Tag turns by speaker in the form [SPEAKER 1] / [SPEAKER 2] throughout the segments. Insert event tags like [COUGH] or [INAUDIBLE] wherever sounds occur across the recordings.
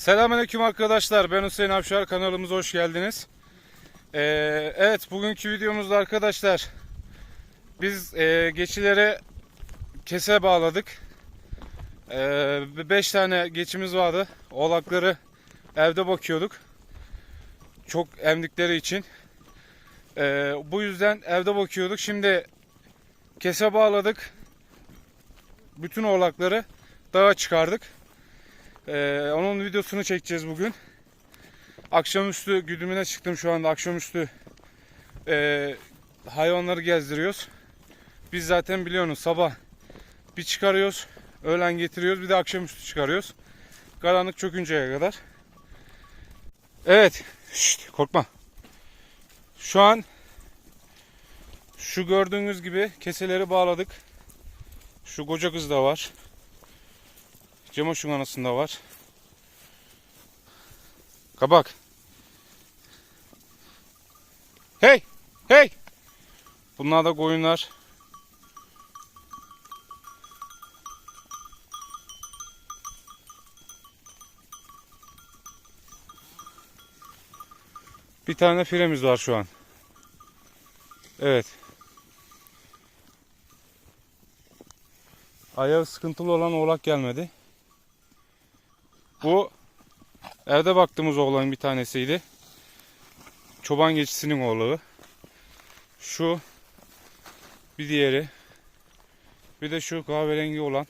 [SPEAKER 1] Selamünaleyküm arkadaşlar. Ben Hüseyin Avşar. Kanalımıza hoş geldiniz. Ee, evet, bugünkü videomuzda arkadaşlar biz e, geçilere kese bağladık. 5 tane geçimiz vardı. Oğlakları evde bakıyorduk. Çok emdikleri için. Ee, bu yüzden evde bakıyorduk. Şimdi kese bağladık. Bütün oğlakları dağa çıkardık. Ee, onun videosunu çekeceğiz bugün. Akşamüstü güdümüne çıktım şu anda. Akşamüstü e, hayvanları gezdiriyoruz. Biz zaten biliyorsunuz sabah bir çıkarıyoruz. Öğlen getiriyoruz. Bir de akşamüstü çıkarıyoruz. Karanlık çökünceye kadar. Evet. Şşt, korkma. Şu an şu gördüğünüz gibi keseleri bağladık. Şu koca kız da var. Cemoş'un anasında var. Kabak. Hey! Hey! Bunlar da koyunlar. Bir tane firemiz var şu an. Evet. Ayağı sıkıntılı olan oğlak gelmedi. Bu evde baktığımız oğlanın bir tanesiydi. Çoban geçisinin oğlu. Şu bir diğeri. Bir de şu kahverengi olan.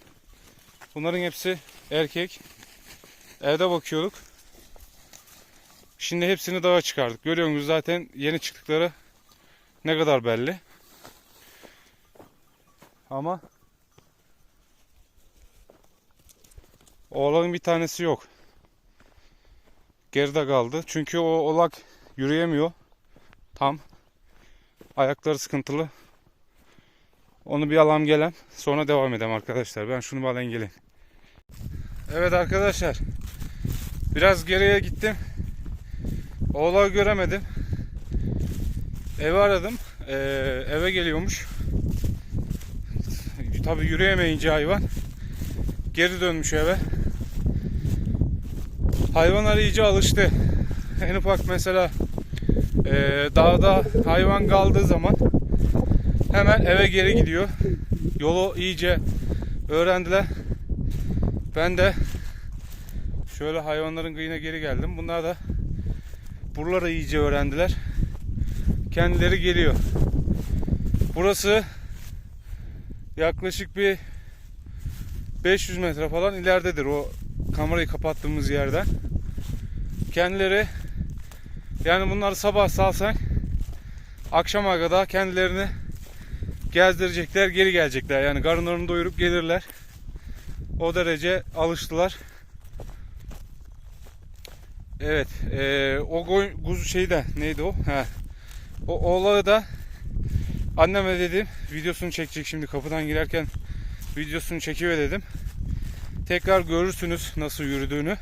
[SPEAKER 1] Bunların hepsi erkek. Evde bakıyorduk. Şimdi hepsini dağa çıkardık. Görüyorsunuz zaten yeni çıktıkları ne kadar belli. Ama Oğlanın bir tanesi yok. Geride kaldı. Çünkü o oğlak yürüyemiyor. Tam. Ayakları sıkıntılı. Onu bir alam gelen. Sonra devam edelim arkadaşlar. Ben şunu bir alayım. Evet arkadaşlar. Biraz geriye gittim. Oğlağı göremedim. Evi aradım. Ee, eve geliyormuş. Tabi yürüyemeyince hayvan. Geri dönmüş eve. Hayvanlar iyice alıştı. En ufak mesela e, dağda hayvan kaldığı zaman hemen eve geri gidiyor. Yolu iyice öğrendiler. Ben de şöyle hayvanların kıyına geri geldim. Bunlar da buraları iyice öğrendiler. Kendileri geliyor. Burası yaklaşık bir 500 metre falan ileridedir o kamerayı kapattığımız yerden. Kendileri yani bunları sabah salsak akşama kadar kendilerini gezdirecekler, geri gelecekler. Yani karınlarını doyurup gelirler. O derece alıştılar. Evet, e, o goy, kuzu şeyi de neydi o? He. O oğlağı da anneme dedim videosunu çekecek şimdi kapıdan girerken videosunu çekiver dedim. Tekrar görürsünüz nasıl yürüdüğünü.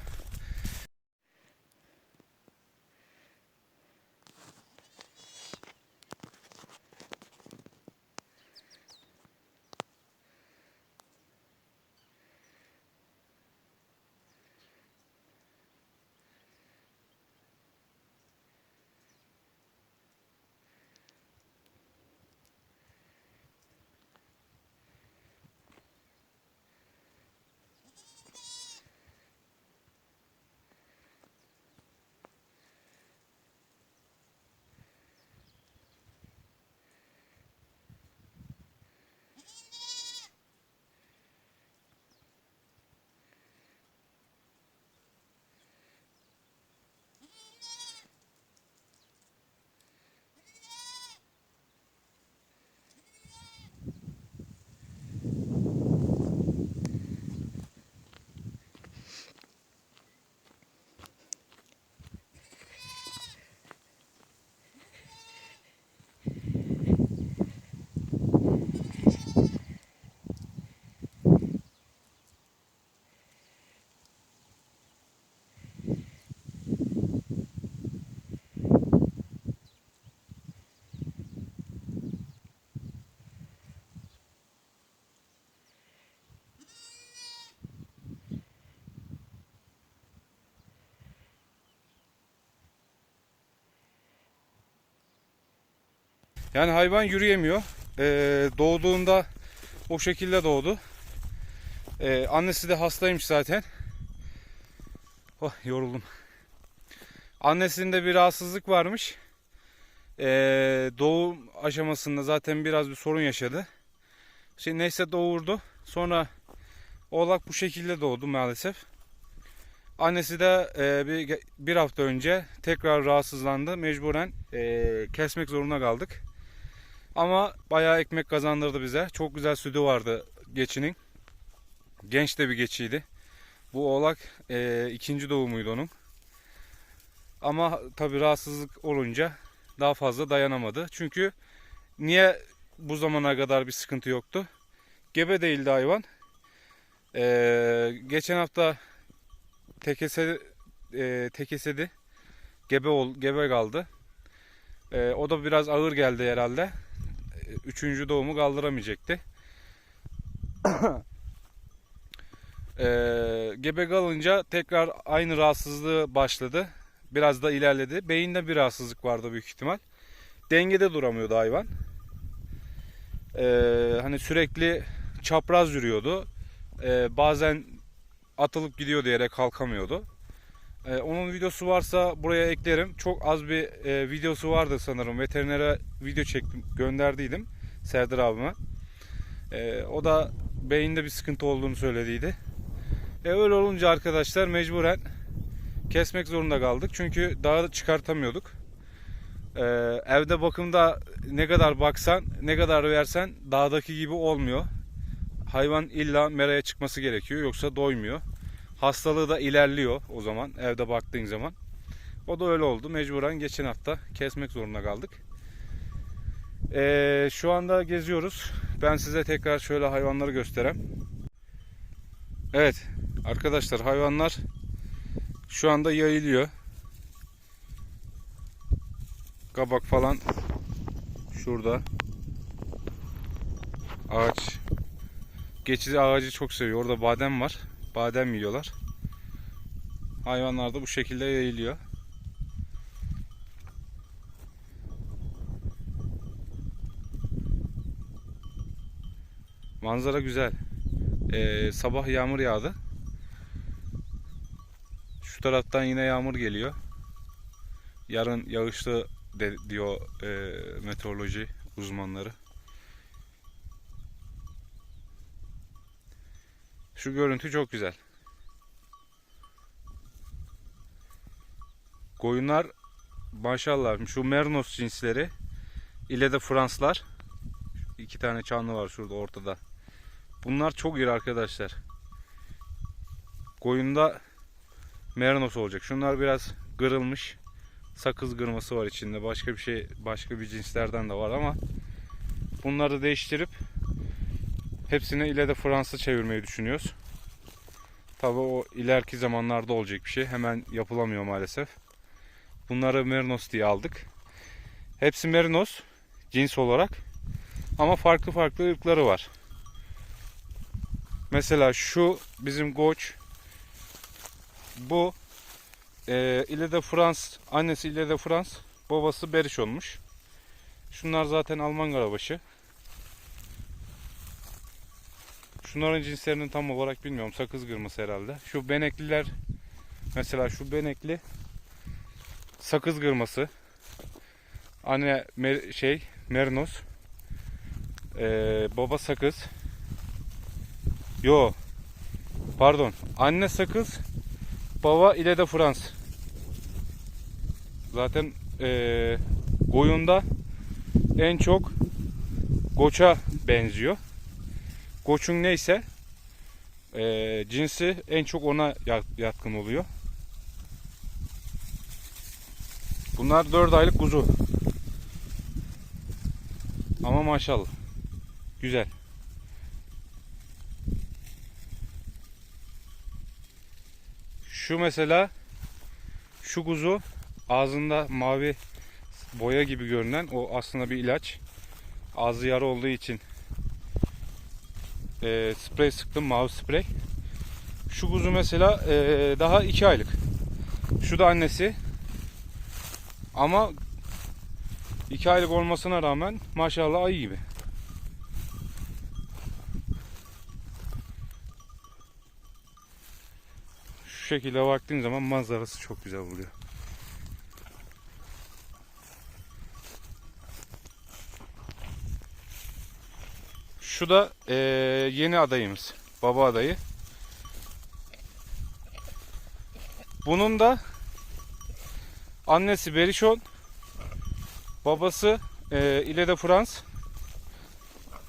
[SPEAKER 1] Yani hayvan yürüyemiyor. Ee, doğduğunda o şekilde doğdu. Ee, annesi de hastaymış zaten. Oh yoruldum. Annesinde bir rahatsızlık varmış. Ee, doğum aşamasında zaten biraz bir sorun yaşadı. Şimdi neyse doğurdu. Sonra oğlak bu şekilde doğdu maalesef. Annesi de e, bir, bir hafta önce tekrar rahatsızlandı. Mecburen e, kesmek zorunda kaldık. Ama bayağı ekmek kazandırdı bize. Çok güzel sütü vardı geçinin. Genç de bir geçiydi. Bu oğlak e, ikinci doğumuydu onun. Ama tabi rahatsızlık olunca daha fazla dayanamadı. Çünkü niye bu zamana kadar bir sıkıntı yoktu? Gebe değildi hayvan. E, geçen hafta tekese e, tekesedi. Gebe ol, gebe kaldı. E, o da biraz ağır geldi herhalde. E, Üçüncü doğumu kaldıramayacaktı. [COUGHS] e, gebe kalınca tekrar aynı rahatsızlığı başladı. Biraz da ilerledi. Beyinde bir rahatsızlık vardı büyük ihtimal. Dengede duramıyordu hayvan. E, hani sürekli çapraz yürüyordu. E, bazen atılıp gidiyor diyerek kalkamıyordu. Ee, onun videosu varsa buraya eklerim. Çok az bir e, videosu vardı sanırım. Veterinere video çektim, gönderdiydim Serdar abime. Ee, o da beyinde bir sıkıntı olduğunu söylediydi. E, öyle olunca arkadaşlar mecburen kesmek zorunda kaldık. Çünkü daha da çıkartamıyorduk. Ee, evde bakımda ne kadar baksan, ne kadar versen dağdaki gibi olmuyor. Hayvan illa meraya çıkması gerekiyor yoksa doymuyor. Hastalığı da ilerliyor o zaman evde baktığın zaman. O da öyle oldu. Mecburen geçen hafta kesmek zorunda kaldık. Ee, şu anda geziyoruz. Ben size tekrar şöyle hayvanları göstereyim. Evet arkadaşlar hayvanlar şu anda yayılıyor. Kabak falan şurada. Ağaç. Geçici ağacı çok seviyor. Orada badem var. Badem yiyorlar. Hayvanlar da bu şekilde yayılıyor. Manzara güzel. Ee, sabah yağmur yağdı. Şu taraftan yine yağmur geliyor. Yarın yağışlı de, diyor e, meteoroloji uzmanları. Şu görüntü çok güzel. Koyunlar maşallah şu Mernos cinsleri ile de Franslar iki tane çanlı var şurada ortada. Bunlar çok iri arkadaşlar. Koyunda Mernos olacak. Şunlar biraz kırılmış. Sakız kırması var içinde. Başka bir şey, başka bir cinslerden de var ama bunları değiştirip hepsini ile de Fransa çevirmeyi düşünüyoruz. Tabi o ileriki zamanlarda olacak bir şey. Hemen yapılamıyor maalesef. Bunları Merinos diye aldık. Hepsi Merinos cins olarak. Ama farklı farklı ırkları var. Mesela şu bizim Goç. Bu e, ile de Frans, annesi ile de Frans, babası Beriş olmuş. Şunlar zaten Alman karabaşı. Şunların cinslerini tam olarak bilmiyorum. Sakız kırması herhalde. Şu benekliler mesela şu benekli sakız kırması. Anne mer şey merinos. Ee, baba sakız. Yo. Pardon. Anne sakız. Baba ile de Frans. Zaten ee, koyunda en çok goça benziyor. Koçun neyse e, cinsi en çok ona yatkın oluyor. Bunlar 4 aylık kuzu. Ama maşallah. Güzel. Şu mesela şu kuzu ağzında mavi boya gibi görünen o aslında bir ilaç. Ağzı yara olduğu için e, sprey sıktım mavi sprey. Şu kuzu mesela e, daha 2 aylık. Şu da annesi. Ama 2 aylık olmasına rağmen maşallah ayı gibi. Şekilde baktığın zaman manzarası çok güzel oluyor. Şu da eee, yeni adayımız. Baba adayı. Bunun da annesi Berişon, babası eee İle de Frans.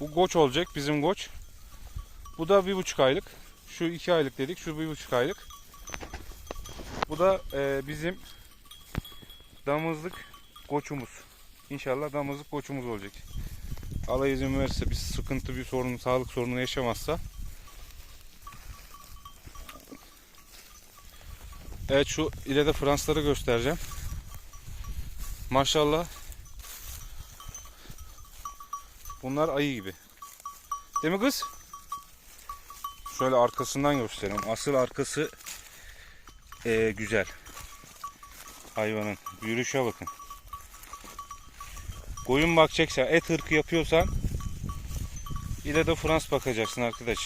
[SPEAKER 1] Bu goç olacak, bizim goç. Bu da bir buçuk aylık. Şu iki aylık dedik, şu bir buçuk aylık. Bu da eee, bizim damızlık koçumuz. İnşallah damızlık koçumuz olacak. Allah izin verirse bir sıkıntı, bir sorun, sağlık sorunu yaşamazsa. Evet şu ileride Fransları göstereceğim. Maşallah. Bunlar ayı gibi. Değil mi kız? Şöyle arkasından göstereyim. Asıl arkası eee, güzel. Hayvanın. Yürüyüşe bakın. Koyun bakacaksan, et hırkı yapıyorsan ileride Frans bakacaksın arkadaş.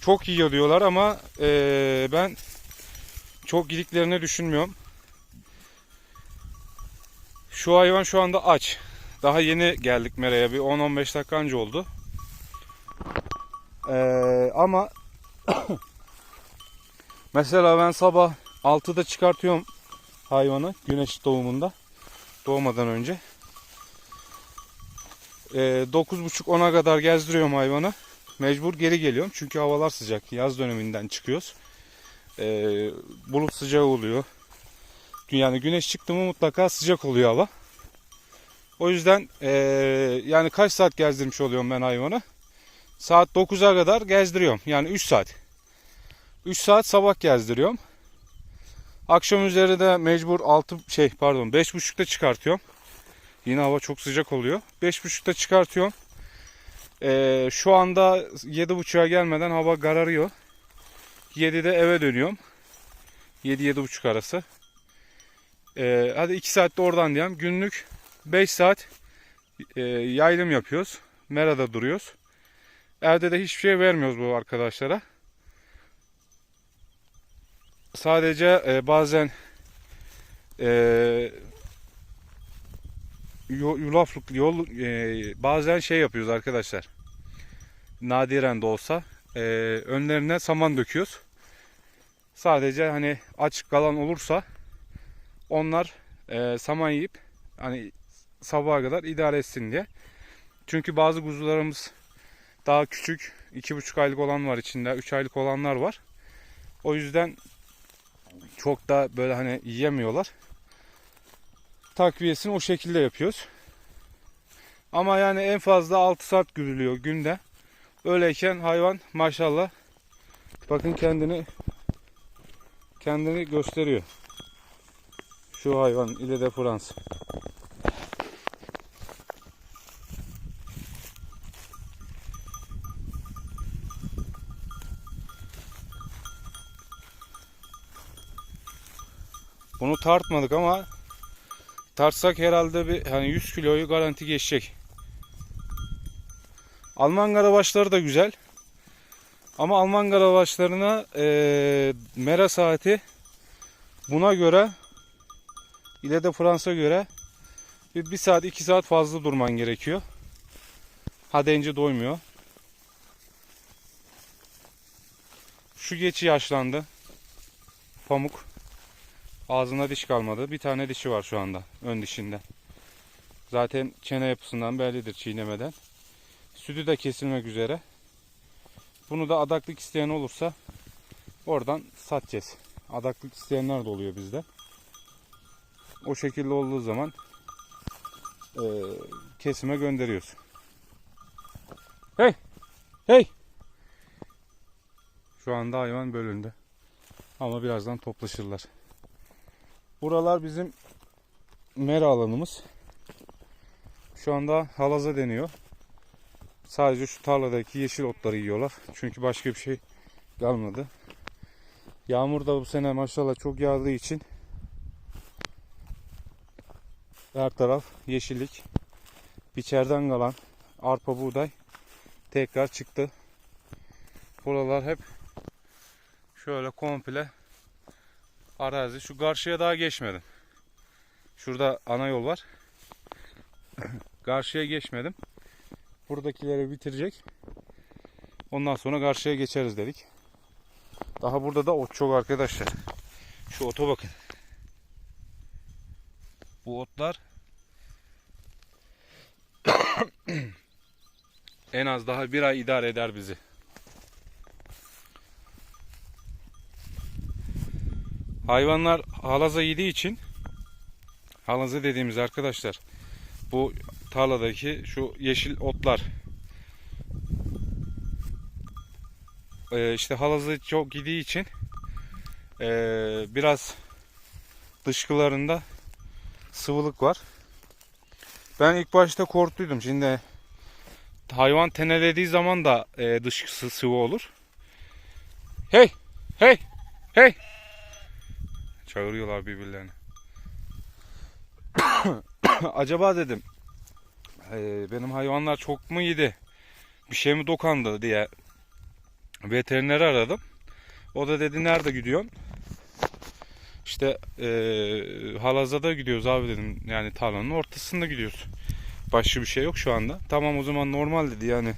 [SPEAKER 1] Çok iyi diyorlar ama eee, ben çok gidiklerini düşünmüyorum. Şu hayvan şu anda aç. Daha yeni geldik Mera'ya. Bir 10-15 dakika önce oldu. Eee, ama mesela ben sabah 6'da çıkartıyorum hayvanı güneş doğumunda. Doğmadan önce. Eee 9.30-10'a kadar gezdiriyorum hayvanı. Mecbur geri geliyorum çünkü havalar sıcak. Yaz döneminden çıkıyoruz. Eee, bulut sıcağı oluyor. Yani güneş çıktı mı mutlaka sıcak oluyor hava. O yüzden eee, yani kaç saat gezdirmiş oluyorum ben hayvanı? Saat 9'a kadar gezdiriyorum. Yani 3 saat. 3 saat sabah gezdiriyorum. Akşam üzeri de mecbur 6 şey pardon 5.30'da çıkartıyorum. Yine hava çok sıcak oluyor. 5.30'da çıkartıyorum. Ee, şu anda 7.30'a gelmeden hava kararıyor. 7'de eve dönüyorum. 7-7.30 arası. Ee, hadi 2 saatte oradan diyelim. Günlük 5 saat e, yaylım yapıyoruz. Merada duruyoruz. Evde de hiçbir şey vermiyoruz bu arkadaşlara. Sadece e, bazen e, yulaflık yol e, bazen şey yapıyoruz arkadaşlar. Nadiren de olsa e, önlerine saman döküyoruz. Sadece hani aç kalan olursa onlar e, saman yiyip hani sabaha kadar idare etsin diye. Çünkü bazı kuzularımız daha küçük, iki buçuk aylık olan var içinde, üç aylık olanlar var. O yüzden çok da böyle hani yiyemiyorlar. Takviyesini o şekilde yapıyoruz. Ama yani en fazla 6 saat güdülüyor günde. Öyleyken hayvan maşallah bakın kendini kendini gösteriyor. Şu hayvan ile de Frans. Tartmadık ama tartsak herhalde bir hani 100 kiloyu garanti geçecek. Alman karabaşları da güzel. Ama Alman karabaşlarına eee mera saati buna göre ile de Fransa göre bir, bir saat iki saat fazla durman gerekiyor. Ha deyince doymuyor. Şu geçi yaşlandı. Pamuk. Ağzında diş kalmadı. Bir tane dişi var şu anda. Ön dişinde. Zaten çene yapısından bellidir çiğnemeden. Sütü de kesilmek üzere. Bunu da adaklık isteyen olursa oradan satacağız. Adaklık isteyenler de oluyor bizde. O şekilde olduğu zaman e, kesime gönderiyoruz. Hey! Hey! Şu anda hayvan bölündü. Ama birazdan toplaşırlar. Buralar bizim mera alanımız. Şu anda halaza deniyor. Sadece şu tarladaki yeşil otları yiyorlar. Çünkü başka bir şey kalmadı. Yağmur da bu sene maşallah çok yağdığı için Her taraf yeşillik. İçeriden kalan arpa buğday tekrar çıktı. Buralar hep şöyle komple arazi. Şu karşıya daha geçmedim. Şurada ana yol var. [CLEARS THROAT] karşıya geçmedim. Buradakileri bitirecek. Ondan sonra karşıya geçeriz dedik. Daha burada da ot çok arkadaşlar. Şu ota bakın. Bu otlar [CLEARS THROAT] en az daha bir ay idare eder bizi. Hayvanlar halaza yediği için halaza dediğimiz arkadaşlar bu tarladaki şu yeşil otlar Ee, işte halazı çok yediği için ee, biraz dışkılarında sıvılık var. Ben ilk başta korktuydum. Şimdi hayvan tenelediği zaman da e, dışkısı sıvı olur. Hey! Hey! Hey! Çağırıyorlar birbirlerini. [COUGHS] Acaba dedim e, benim hayvanlar çok mu yedi? Bir şey mi dokandı diye veterineri aradım. O da dedi nerede gidiyorsun? İşte e, halazada gidiyoruz abi dedim. Yani tarlanın ortasında gidiyoruz. Başka bir şey yok şu anda. Tamam o zaman normal dedi yani.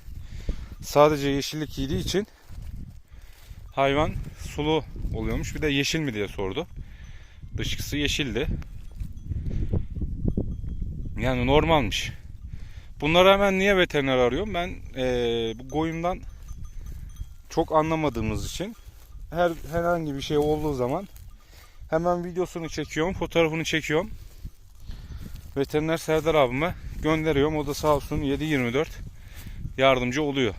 [SPEAKER 1] Sadece yeşillik yediği için hayvan sulu oluyormuş. Bir de yeşil mi diye sordu. Dışkısı yeşildi. Yani normalmiş. Bunları hemen niye veteriner arıyorum? Ben e, bu koyundan çok anlamadığımız için her herhangi bir şey olduğu zaman hemen videosunu çekiyorum, fotoğrafını çekiyorum. Veteriner Serdar abime gönderiyorum. O da sağ olsun 7-24 yardımcı oluyor.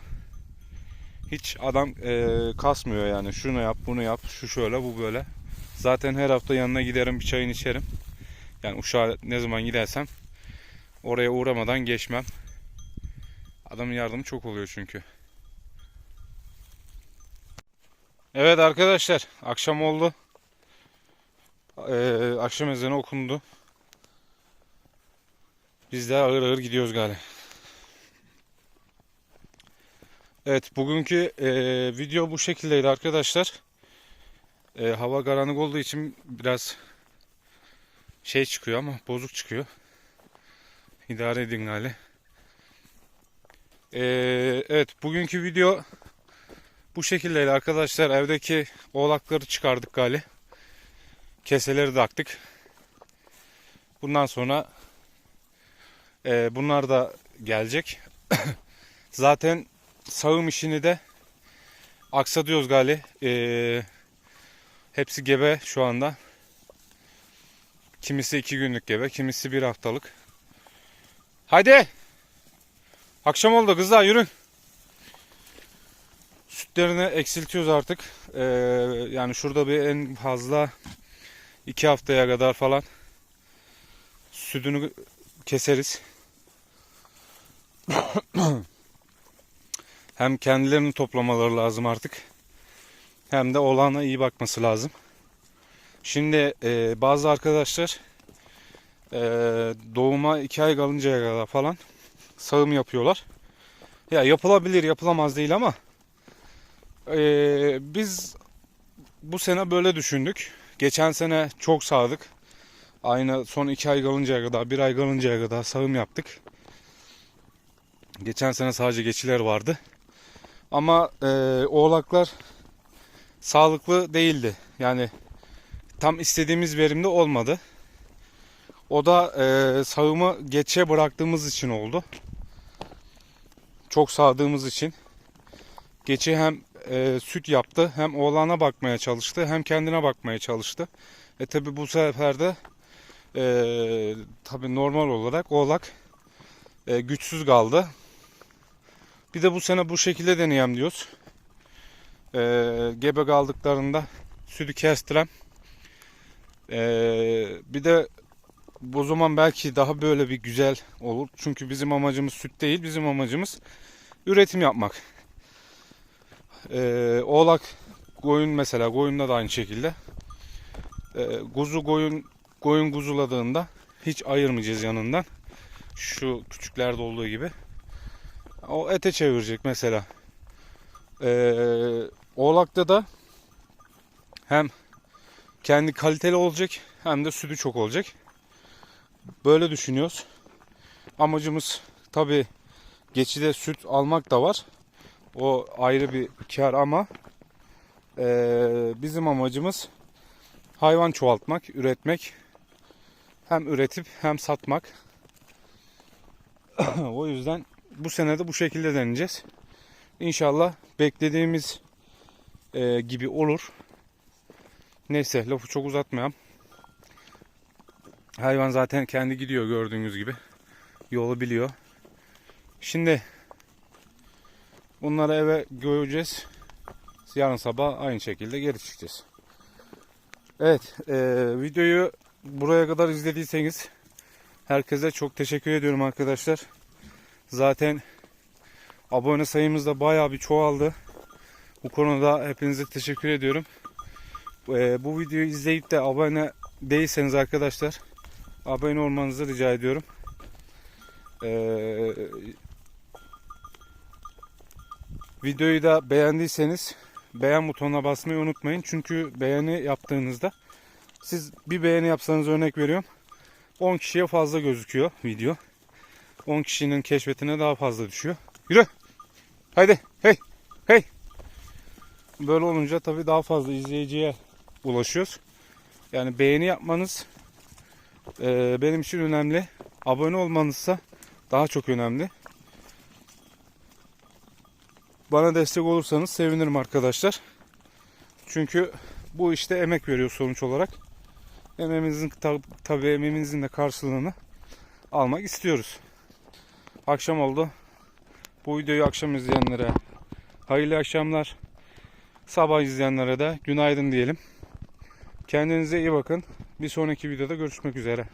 [SPEAKER 1] Hiç adam e, kasmıyor yani. Şunu yap, bunu yap, şu şöyle, bu böyle. Zaten her hafta yanına giderim, bir çayını içerim. Yani uşağa ne zaman gidersem oraya uğramadan geçmem. Adamın yardımı çok oluyor çünkü. Evet arkadaşlar, akşam oldu. Ee, akşam ezanı okundu. Biz de ağır ağır gidiyoruz galiba. Evet bugünkü e, video bu şekildeydi arkadaşlar. E, hava karanlık olduğu için biraz şey çıkıyor ama bozuk çıkıyor. İdare edin galiba. E, evet bugünkü video bu şekildeydi arkadaşlar. Evdeki oğlakları çıkardık galiba. Keseleri taktık. Bundan sonra e, bunlar da gelecek. [COUGHS] Zaten sağım işini de aksatıyoruz gali. E, hepsi gebe şu anda. Kimisi iki günlük gebe, kimisi bir haftalık. Haydi. Akşam oldu kızlar yürün. Sütlerini eksiltiyoruz artık. Ee, yani şurada bir en fazla iki haftaya kadar falan sütünü keseriz. [COUGHS] hem kendilerini toplamaları lazım artık. Hem de oğlana iyi bakması lazım. Şimdi e, bazı arkadaşlar e, doğuma iki ay kalıncaya kadar falan sağım yapıyorlar. Ya yapılabilir yapılamaz değil ama e, biz bu sene böyle düşündük. Geçen sene çok sağdık. Aynı son iki ay kalıncaya kadar, bir ay kalıncaya kadar sağım yaptık. Geçen sene sadece geçiler vardı. Ama e, oğlaklar sağlıklı değildi. Yani tam istediğimiz verimde olmadı. O da e, sağımı geçe bıraktığımız için oldu. Çok sağdığımız için. Geçi hem e, süt yaptı hem oğlana bakmaya çalıştı hem kendine bakmaya çalıştı. E tabi bu sefer de e, tabi normal olarak oğlak e, güçsüz kaldı. Bir de bu sene bu şekilde deneyem diyoruz. E, gebe kaldıklarında sütü kestirem. E, bir de bu zaman belki daha böyle bir güzel olur. Çünkü bizim amacımız süt değil. Bizim amacımız üretim yapmak. Ee, oğlak koyun mesela koyunda da aynı şekilde. Ee, kuzu koyun koyun kuzuladığında hiç ayırmayacağız yanından. Şu küçüklerde olduğu gibi. O ete çevirecek mesela. Ee, oğlakta da hem kendi kaliteli olacak hem de sütü çok olacak. Böyle düşünüyoruz. Amacımız tabi geçide süt almak da var. O ayrı bir kar ama eee, bizim amacımız hayvan çoğaltmak, üretmek. Hem üretip hem satmak. [CLEARS THROAT] o yüzden bu sene de bu şekilde deneyeceğiz. İnşallah beklediğimiz eee, gibi olur. Neyse lafı çok uzatmayalım. Hayvan zaten kendi gidiyor gördüğünüz gibi. Yolu biliyor. Şimdi bunları eve koyacağız. Yarın sabah aynı şekilde geri çıkacağız. Evet, eee, videoyu buraya kadar izlediyseniz herkese çok teşekkür ediyorum arkadaşlar. Zaten abone sayımız da bayağı bir çoğaldı. Bu konuda hepinize teşekkür ediyorum. Eee, bu videoyu izleyip de abone değilseniz arkadaşlar abone olmanızı rica ediyorum. Eee, videoyu da beğendiyseniz beğen butonuna basmayı unutmayın. Çünkü beğeni yaptığınızda siz bir beğeni yapsanız örnek veriyorum 10 kişiye fazla gözüküyor video. 10 kişinin keşfetine daha fazla düşüyor. Yürü. Haydi. Hey. Hey. Böyle olunca tabii daha fazla izleyiciye ulaşıyoruz. Yani beğeni yapmanız eee, benim için önemli. Abone olmanızsa daha çok önemli. Bana destek olursanız sevinirim arkadaşlar. Çünkü bu işte emek veriyor sonuç olarak. Emeğimizin tab- tabii emeğimizin de karşılığını almak istiyoruz. Akşam oldu. Bu videoyu akşam izleyenlere hayırlı akşamlar. Sabah izleyenlere de günaydın diyelim. Kendinize iyi bakın. Bir sonraki videoda görüşmek üzere.